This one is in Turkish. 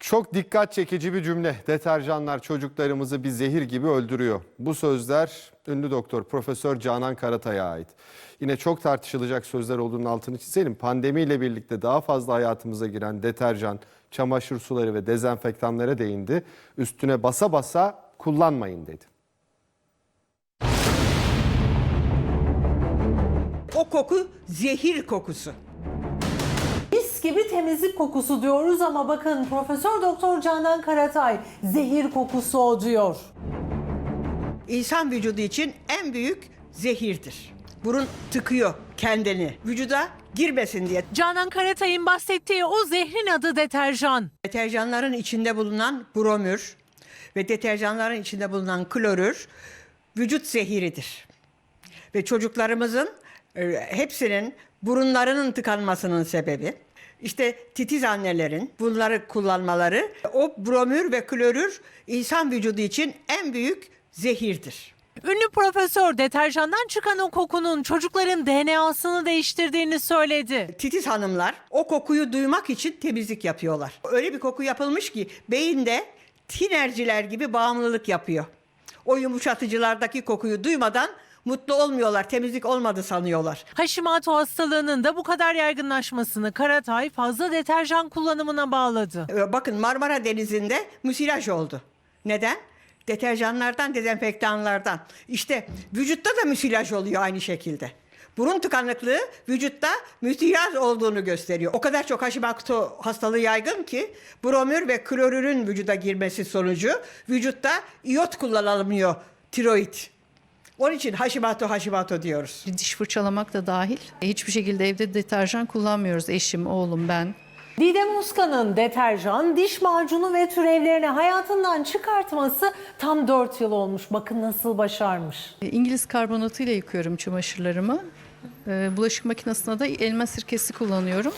Çok dikkat çekici bir cümle. Deterjanlar çocuklarımızı bir zehir gibi öldürüyor. Bu sözler ünlü doktor Profesör Canan Karatay'a ait. Yine çok tartışılacak sözler olduğunun altını çizelim. Pandemiyle birlikte daha fazla hayatımıza giren deterjan, çamaşır suları ve dezenfektanlara değindi. Üstüne basa basa kullanmayın dedi. O koku zehir kokusu. Gibi temizlik kokusu diyoruz ama bakın Profesör Doktor Canan Karatay zehir kokusu o diyor. İnsan vücudu için en büyük zehirdir. Burun tıkıyor kendini. Vücuda girmesin diye. Canan Karatay'ın bahsettiği o zehrin adı deterjan. Deterjanların içinde bulunan bromür ve deterjanların içinde bulunan klorür vücut zehiridir. Ve çocuklarımızın e, hepsinin burunlarının tıkanmasının sebebi işte titiz annelerin bunları kullanmaları o bromür ve klorür insan vücudu için en büyük zehirdir. Ünlü profesör deterjandan çıkan o kokunun çocukların DNA'sını değiştirdiğini söyledi. titiz hanımlar o kokuyu duymak için temizlik yapıyorlar. Öyle bir koku yapılmış ki beyinde tinerciler gibi bağımlılık yapıyor. O yumuşatıcılardaki kokuyu duymadan mutlu olmuyorlar, temizlik olmadı sanıyorlar. Hashimoto hastalığının da bu kadar yaygınlaşmasını Karatay fazla deterjan kullanımına bağladı. Ee, Bakın Marmara Denizi'nde müsilaj oldu. Neden? Deterjanlardan, dezenfektanlardan. İşte vücutta da müsilaj oluyor aynı şekilde. Burun tıkanıklığı vücutta müsilaj olduğunu gösteriyor. O kadar çok Hashimoto hastalığı yaygın ki bromür ve klorürün vücuda girmesi sonucu vücutta iot kullanılamıyor tiroid. Onun için Hashimoto Hashimoto diyoruz. Diş fırçalamak da dahil. Hiçbir şekilde evde deterjan kullanmıyoruz. Eşim, oğlum, ben. Didem Uskan'ın deterjan, diş macunu ve türevlerini hayatından çıkartması tam 4 yıl olmuş. Bakın nasıl başarmış. İngiliz karbonatıyla yıkıyorum çamaşırlarımı. Ee, Bulaşık makinesine de elma sirkesi kullanıyorum.